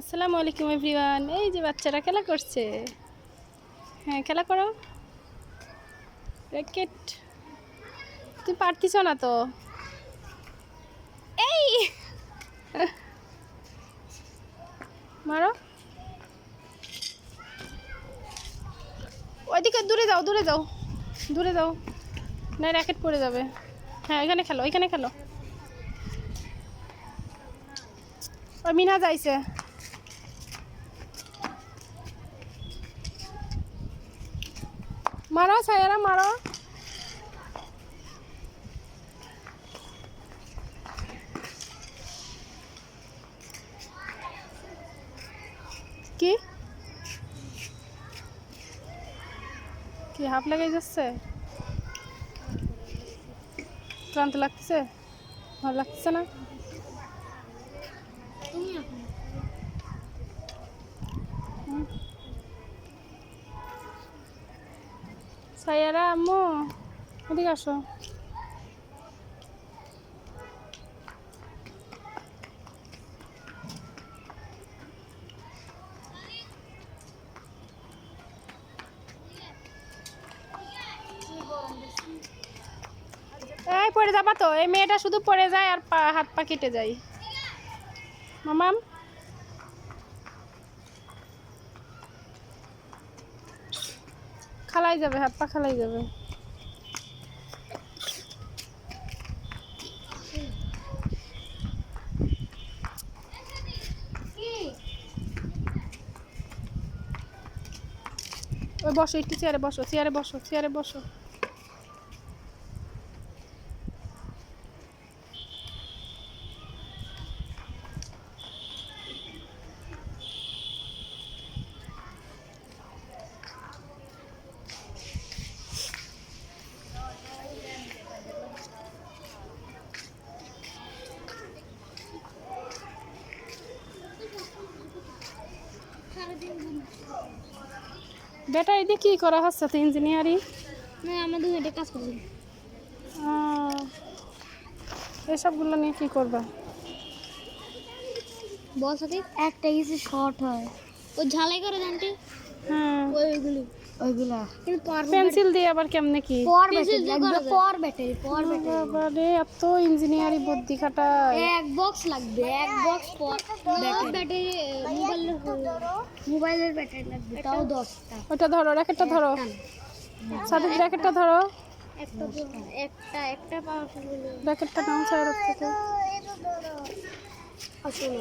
আসসালামু আলাইকুম এভরিওয়ান। এই যে বাচ্চারা খেলা করছে। হ্যাঁ খেলা করো। র্যাকেট। তুই পারতিস না তো? এই! মারো। ওইদিকে দূরে যাও দূরে যাও। দূরে যাও। না, র্যাকেট পড়ে যাবে। হ্যাঁ এখানে খেলো এখানে খেলো। মিনা যাইছে। মারো সায়ারা মারো কি কি হাফ লাগাই যাচ্ছে? ক্লান্ত লাগতেছে? ভালো লাগতেছে না? হুম। সায়ারা আম্মু এদিকে আসো। এই পড়ে যাবা তো, এই মেয়েটা শুধু পড়ে যায় আর হাত পা কেটে যায়। মামাম? খালাই যাবে হাত পা খালাই যাবে। বসো একটু চেয়ারে বসো চেয়ারে বসো চেয়ারে বসো। বেটা এদিকে কি করা হচ্ছে? তো ইঞ্জিনিয়ারিং? না আমাদের এটা কাজ করছি। এসবগুলো নিয়ে কি করবা? বল সাথে একটা কিছু শর্ট হয়। ও ঝালাই করে জানতে হ্যাঁ। ওইগুলি। ওইগুলা। কিন্তু পর পেন্সিল দিয়ে আবার কেমনে কি? পর ব্যাটারি লাগবে পর ব্যাটারি পর ব্যাটারি বাবারে এত ইঞ্জিনিয়ারিং বুদ্ধি খাটায়। এক বক্স লাগবে এক বক্স পর ব্যাটারি মোবাইলের ব্যাটারি লাগবে তাও দশটা। ওটা ধরো র্যাকেটটা ধরো। সাথে র্যাকেটটা ধরো। একটা একটা একটা পাওয়ারফুল র্যাকেটটা নাও সাইড থেকে আসলে